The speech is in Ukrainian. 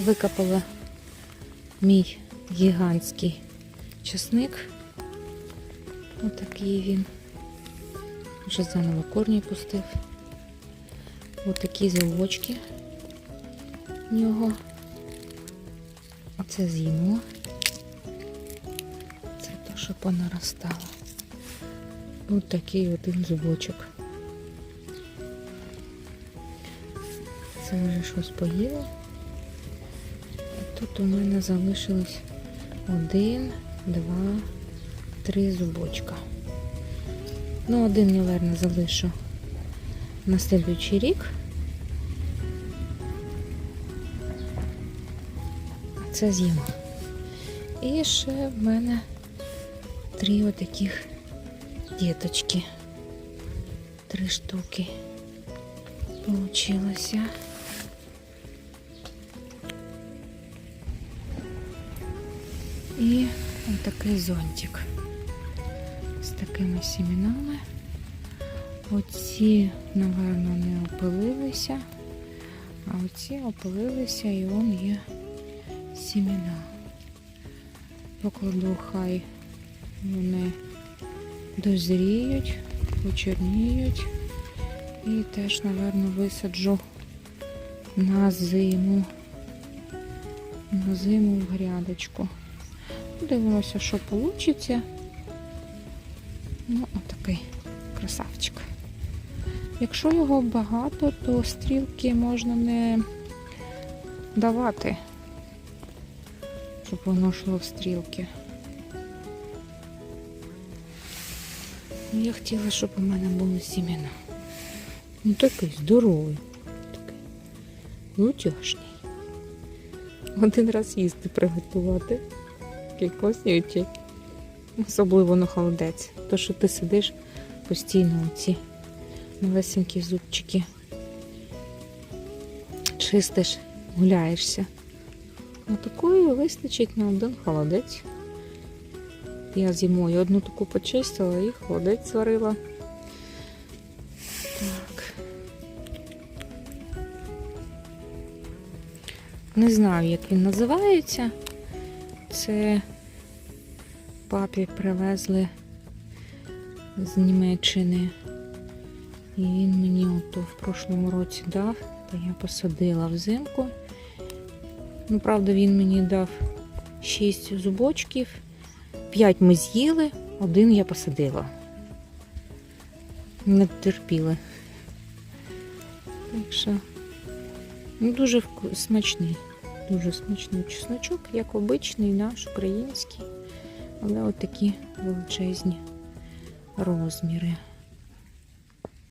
Викопала мій гігантський часник. Отакий він. Вже заново корні пустив. Отакі зілочки нього. Оце з'їмо. Це то, що понаростало. Ось такий один зубочок. Це вже щось поїло. Тут у мене залишилось один, два, три зубочка. Ну, один, мабуть, залишу на слідуючий рік. Це з'їмо. І ще в мене три отаких діточки. Три штуки получилося. І отакий зонтик з такими сімінами. Оці, напевно, не опилилися, а оці опилилися і вон є сіміна. Покладу хай вони дозріють, почерніють. І теж, напевно, висаджу на зиму. На зиму в грядочку. Дивимося, що вийде. Ну, отакий красавчик. Якщо його багато, то стрілки можна не давати, щоб воно йшло в стрілки. Ну, Я хотіла, щоб у мене були сімена. Ну такий здоровий, такий утяжний. Один раз їсти приготувати. Такий класнючий. Особливо на холодець. То, що ти сидиш постійно ці малесенькі зубчики. Чистиш, гуляєшся. Отакої вистачить на один холодець. Я зимою одну таку почистила і холодець сварила. Так. Не знаю, як він називається. Це папі привезли з Німеччини. І він мені ото в прошлому році дав, то я посадила взимку. Ну, правда, він мені дав 6 зубочків, 5 ми з'їли, один я посадила. Не терпіли. Так що ну, дуже смачний. Дуже смачний чесночок, як обичний наш український. Але от такі величезні розміри.